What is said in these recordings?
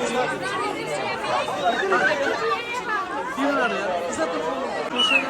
bir alamıyorsunuz. Kim var ya? Uzatın. Koşayım.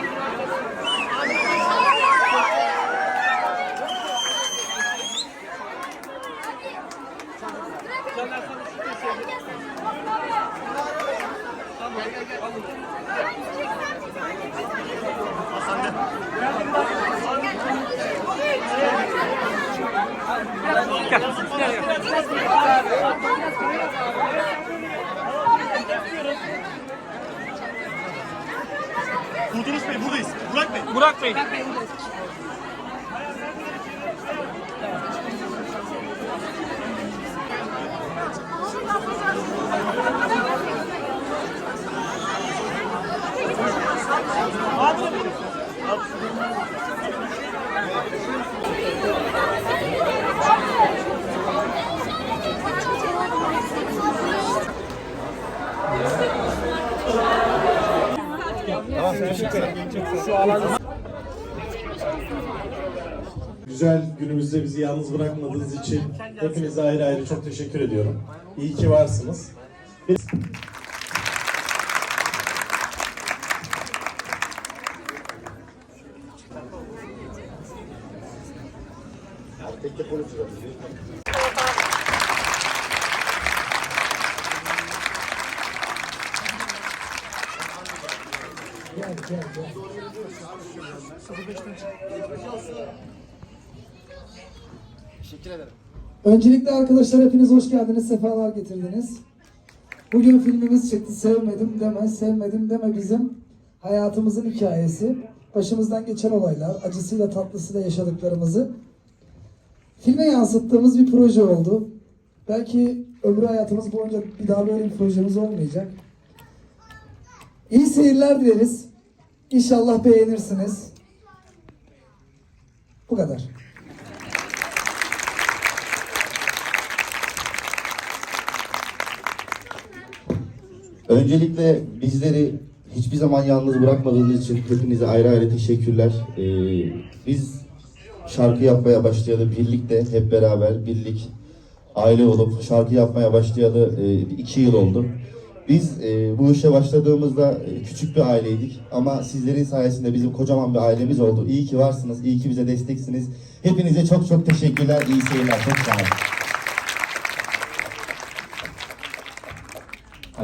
Bey. Burak Bey. Güzel günümüzde bizi yalnız bırakmadığınız için hepinize ayrı ayrı çok teşekkür ediyorum. İyi ki varsınız. Öncelikle arkadaşlar hepiniz hoş geldiniz, sefalar getirdiniz. Bugün filmimiz çıktı. Sevmedim deme, sevmedim deme bizim hayatımızın hikayesi. Başımızdan geçen olaylar, acısıyla tatlısıyla yaşadıklarımızı filme yansıttığımız bir proje oldu. Belki ömrü hayatımız boyunca bir daha böyle bir projemiz olmayacak. İyi seyirler dileriz. İnşallah beğenirsiniz. Bu kadar. Öncelikle bizleri hiçbir zaman yalnız bırakmadığınız için hepinize ayrı ayrı teşekkürler. Ee, biz şarkı yapmaya başlayalı birlikte hep beraber birlik aile olup şarkı yapmaya başlayalı e, iki yıl oldu. Biz e, bu işe başladığımızda e, küçük bir aileydik ama sizlerin sayesinde bizim kocaman bir ailemiz oldu. İyi ki varsınız, iyi ki bize desteksiniz. Hepinize çok çok teşekkürler, iyi seyirler, çok sağ olun.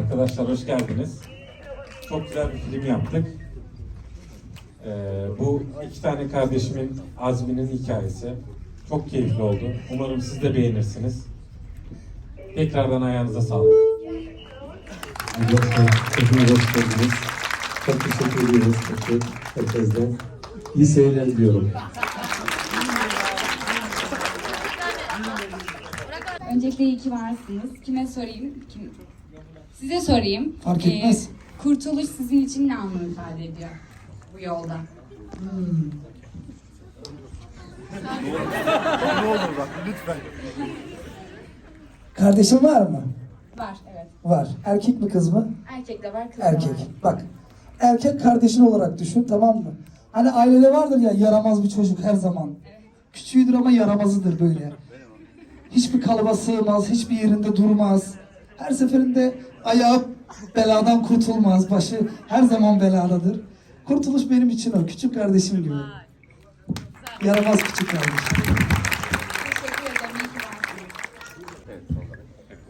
Arkadaşlar hoş geldiniz. Çok güzel bir film yaptık. Ee, bu iki tane kardeşimin Azmi'nin hikayesi. Çok keyifli oldu. Umarım siz de beğenirsiniz. Tekrardan ayağınıza sağlık. Hepiniz hoş geldiniz. Çok teşekkür ediyoruz herkese. İyi seyirler diliyorum. Öncelikle iyi ki varsınız. Kime sorayım? Kim? Size sorayım. Fark Ee, etmez. kurtuluş sizin için ne anlam ifade ediyor bu yolda? Kardeşin var mı? Var, evet. Var. Erkek mi kız mı? Erkek de var, kız da Erkek. var. Bak. Erkek kardeşin olarak düşün tamam mı? Hani ailede vardır ya yaramaz bir çocuk her zaman. Küçüğüdür ama yaramazıdır böyle. Hiçbir kalıba sığmaz, hiçbir yerinde durmaz. Her seferinde ayağı beladan kurtulmaz, başı her zaman beladadır. Kurtuluş benim için o, küçük kardeşim gibi. Yaramaz küçük kardeşim.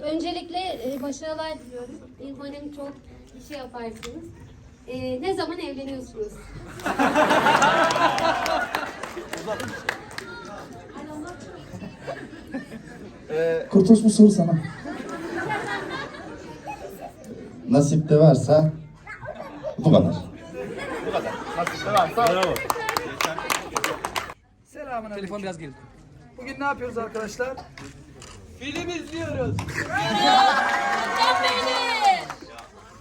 Öncelikle e, başarılar diliyorum. Umarım çok bir şey yaparsınız. E, ne zaman evleniyorsunuz? Kurtuluş bu soru sana. Nasipte varsa bu kadar. Selamun Telefon biraz geldi. Bugün ne yapıyoruz arkadaşlar? Film izliyoruz.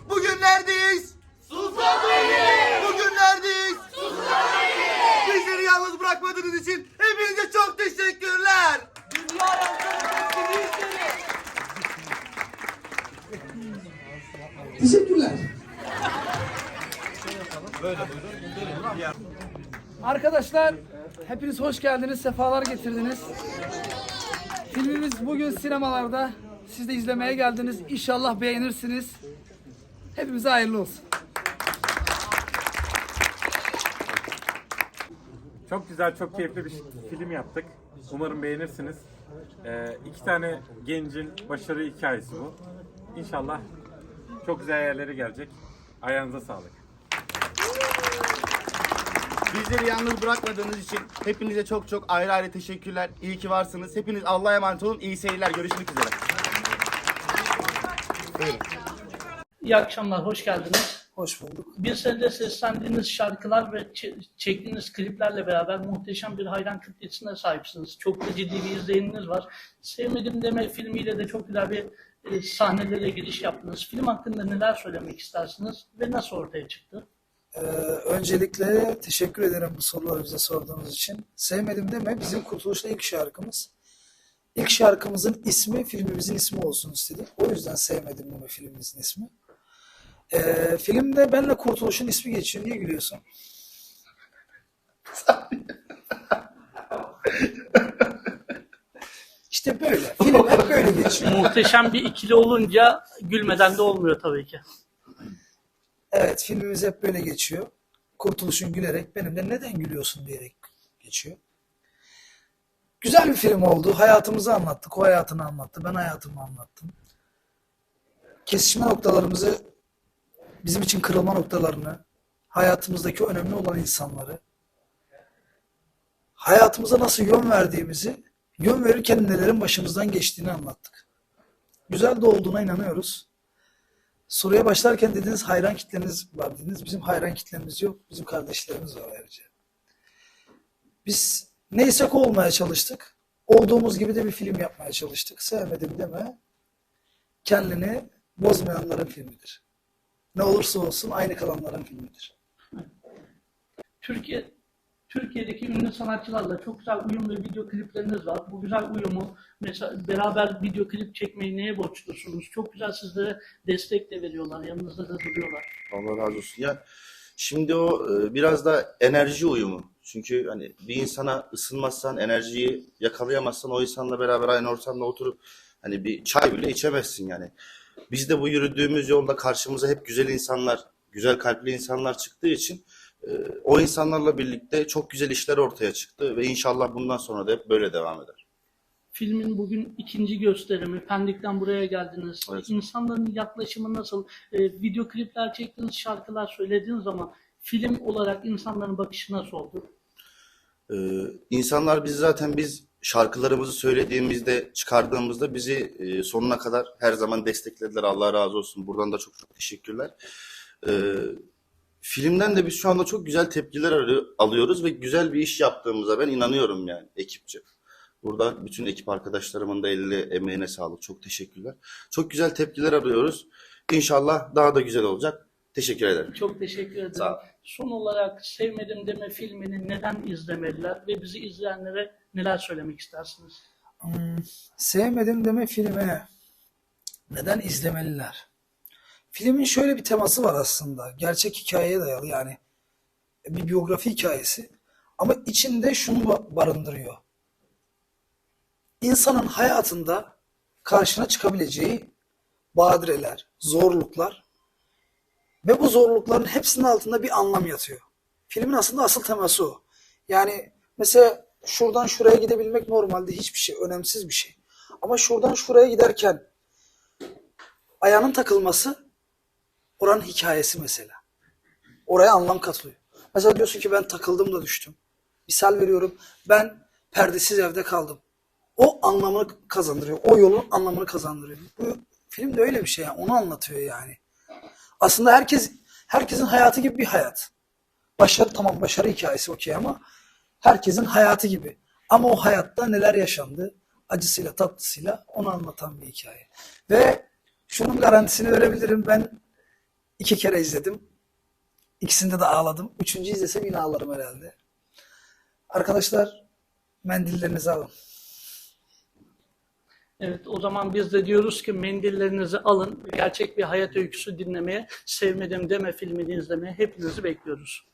Bugün neredeyiz? Sultanbeyli. Bugün neredeyiz? Sultanbeyli. Bizleri yalnız bırakmadığınız için hepinize çok teşekkürler. Arkadaşlar hepiniz hoş geldiniz, sefalar getirdiniz. Filmimiz bugün sinemalarda. Siz de izlemeye geldiniz. İnşallah beğenirsiniz. Hepimize hayırlı olsun. Çok güzel, çok keyifli bir film yaptık. Umarım beğenirsiniz. Ee, iki tane gencin başarı hikayesi bu. İnşallah çok güzel yerlere gelecek. Ayağınıza sağlık. Bizleri yalnız bırakmadığınız için hepinize çok çok ayrı ayrı teşekkürler. İyi ki varsınız. Hepiniz Allah'a emanet olun. İyi seyirler. Görüşmek üzere. İyi akşamlar, hoş geldiniz. Hoş bulduk. Bir senede seslendiğiniz şarkılar ve çektiğiniz kliplerle beraber muhteşem bir hayran kütlesine sahipsiniz. Çok da ciddi bir izleyeniniz var. Sevmedim deme filmiyle de çok güzel bir e, sahnelere giriş yaptınız. Film hakkında neler söylemek istersiniz ve nasıl ortaya çıktı? Ee, öncelikle teşekkür ederim bu soruları bize sorduğunuz için. Sevmedim deme bizim Kurtuluş'ta ilk şarkımız. İlk şarkımızın ismi filmimizin ismi olsun istedik. O yüzden sevmedim deme filmimizin ismi. Ee, filmde benle Kurtuluş'un ismi geçiyor. Niye gülüyorsun? işte böyle. Film hep böyle geçiyor. Muhteşem bir ikili olunca gülmeden de olmuyor tabii ki. Evet filmimiz hep böyle geçiyor. Kurtuluş'un gülerek benim de neden gülüyorsun diyerek geçiyor. Güzel bir film oldu. Hayatımızı anlattık. O hayatını anlattı. Ben hayatımı anlattım. Kesişme noktalarımızı bizim için kırılma noktalarını hayatımızdaki önemli olan insanları hayatımıza nasıl yön verdiğimizi yön verirken nelerin başımızdan geçtiğini anlattık. Güzel de olduğuna inanıyoruz. Soruya başlarken dediniz hayran kitleniz var dediniz. Bizim hayran kitlemiz yok. Bizim kardeşlerimiz var ayrıca. Biz neysek o olmaya çalıştık. Olduğumuz gibi de bir film yapmaya çalıştık. Sevmedim deme. Kendini bozmayanların filmidir. Ne olursa olsun aynı kalanların filmidir. Türkiye Türkiye'deki ünlü sanatçılarla çok güzel uyum ve video klipleriniz var. Bu güzel uyumu mesela beraber video klip çekmeyi neye borçlusunuz? Çok güzel sizlere destek de veriyorlar. Yanınızda da duruyorlar. Allah razı olsun. Ya şimdi o e, biraz da enerji uyumu. Çünkü hani bir insana ısınmazsan, enerjiyi yakalayamazsan o insanla beraber aynı ortamda oturup hani bir çay bile içemezsin yani. Biz de bu yürüdüğümüz yolda karşımıza hep güzel insanlar, güzel kalpli insanlar çıktığı için o insanlarla birlikte çok güzel işler ortaya çıktı ve inşallah bundan sonra da hep böyle devam eder. Filmin bugün ikinci gösterimi. Pendik'ten buraya geldiniz. Evet. İnsanların yaklaşımı nasıl? Ee, video klipler çektiğiniz şarkılar söylediğiniz zaman film olarak insanların bakışı nasıl oldu? Ee, insanlar biz zaten biz şarkılarımızı söylediğimizde, çıkardığımızda bizi e, sonuna kadar her zaman desteklediler. Allah razı olsun. Buradan da çok çok teşekkürler. Ee, filmden de biz şu anda çok güzel tepkiler alıyoruz ve güzel bir iş yaptığımıza ben inanıyorum yani ekipçe. Burada bütün ekip arkadaşlarımın da eline, emeğine sağlık. Çok teşekkürler. Çok güzel tepkiler arıyoruz. İnşallah daha da güzel olacak. Teşekkür ederim. Çok teşekkür ederim. Sağ ol. Son olarak Sevmedim Deme filmini neden izlemeliler ve bizi izleyenlere neler söylemek istersiniz? Hmm, sevmedim deme filmi. Neden izlemeliler? Filmin şöyle bir teması var aslında. Gerçek hikayeye dayalı yani. Bir biyografi hikayesi. Ama içinde şunu ba- barındırıyor. İnsanın hayatında karşına çıkabileceği badireler, zorluklar ve bu zorlukların hepsinin altında bir anlam yatıyor. Filmin aslında asıl teması o. Yani mesela şuradan şuraya gidebilmek normalde hiçbir şey, önemsiz bir şey. Ama şuradan şuraya giderken ayağının takılması oranın hikayesi mesela. Oraya anlam katılıyor. Mesela diyorsun ki ben takıldım da düştüm. Misal veriyorum ben perdesiz evde kaldım. O anlamını kazandırıyor. O yolun anlamını kazandırıyor. Bu film de öyle bir şey yani. Onu anlatıyor yani. Aslında herkes herkesin hayatı gibi bir hayat. Başarı tamam başarı hikayesi okey ama herkesin hayatı gibi. Ama o hayatta neler yaşandı acısıyla tatlısıyla onu anlatan bir hikaye. Ve şunun garantisini verebilirim ben iki kere izledim. İkisinde de ağladım. Üçüncü izlesem yine ağlarım herhalde. Arkadaşlar mendillerinizi alın. Evet o zaman biz de diyoruz ki mendillerinizi alın. Gerçek bir hayat öyküsü dinlemeye, Sevmedim Deme filmini izlemeye hepinizi bekliyoruz.